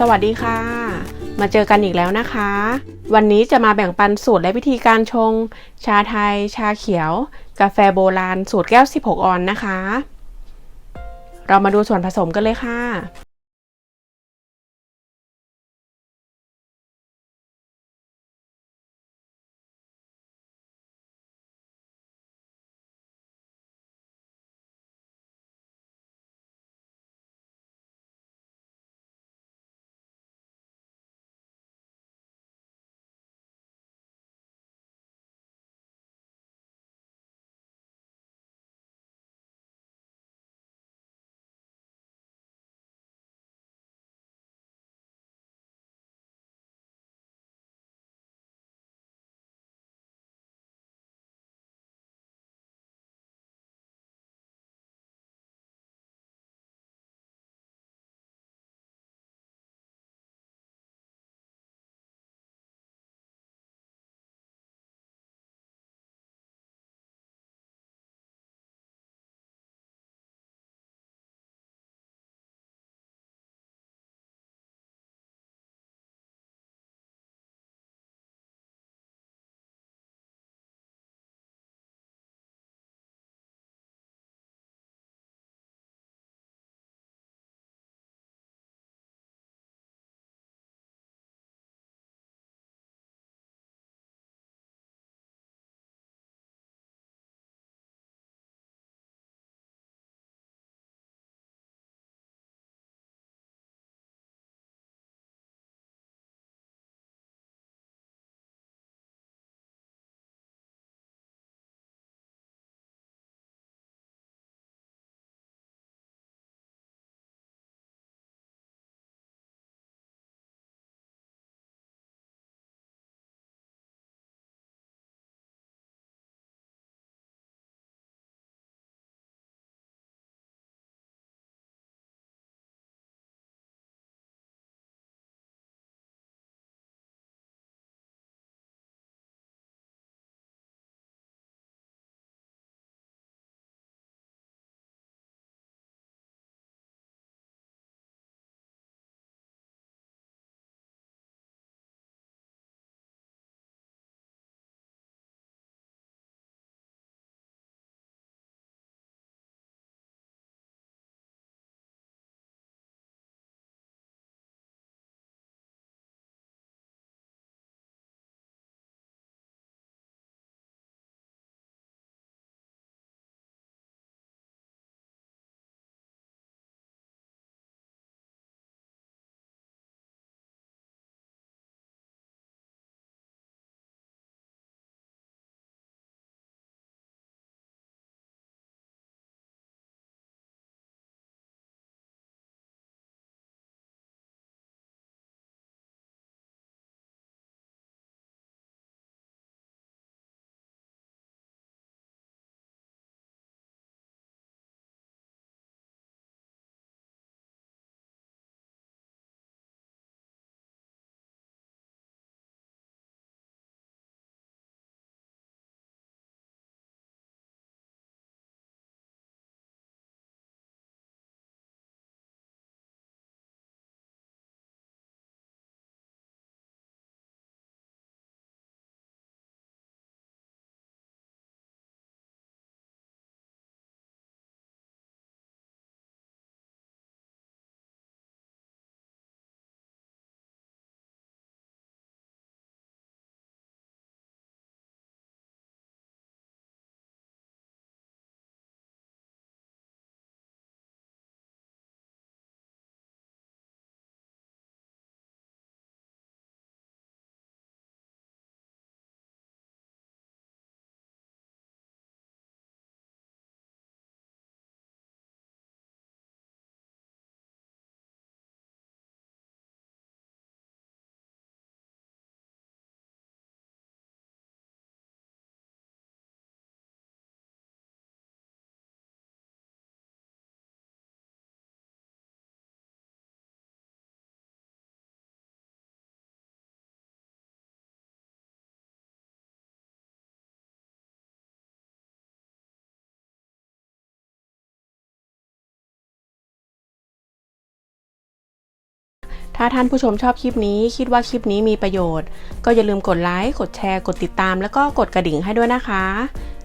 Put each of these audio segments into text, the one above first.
สวัสดีค่ะ มาเจอกันอีกแล้วนะคะ วันนี้จะมาแบ่งปันสูตรและวิธีการชง ชาไทย ชาเขียว กาแฟโบราณ สูตรแก้ว 16 ออนนะคะ เรามาดูส่วนผสมกันเลยค่ะ ถ้าท่านผู้ชมชอบคลิปนี้ คิดว่าคลิปนี้มีประโยชน์ ก็อย่าลืมกดไลค์ กดแชร์ กดติดตาม แล้วก็กดกระดิ่งให้ด้วยนะคะ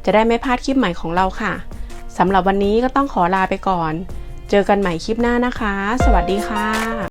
จะได้ไม่พลาดคลิปใหม่ของเราค่ะสำหรับวันนี้ก็ต้องขอลาไปก่อน เจอกันใหม่คลิปหน้านะคะ สวัสดีค่ะ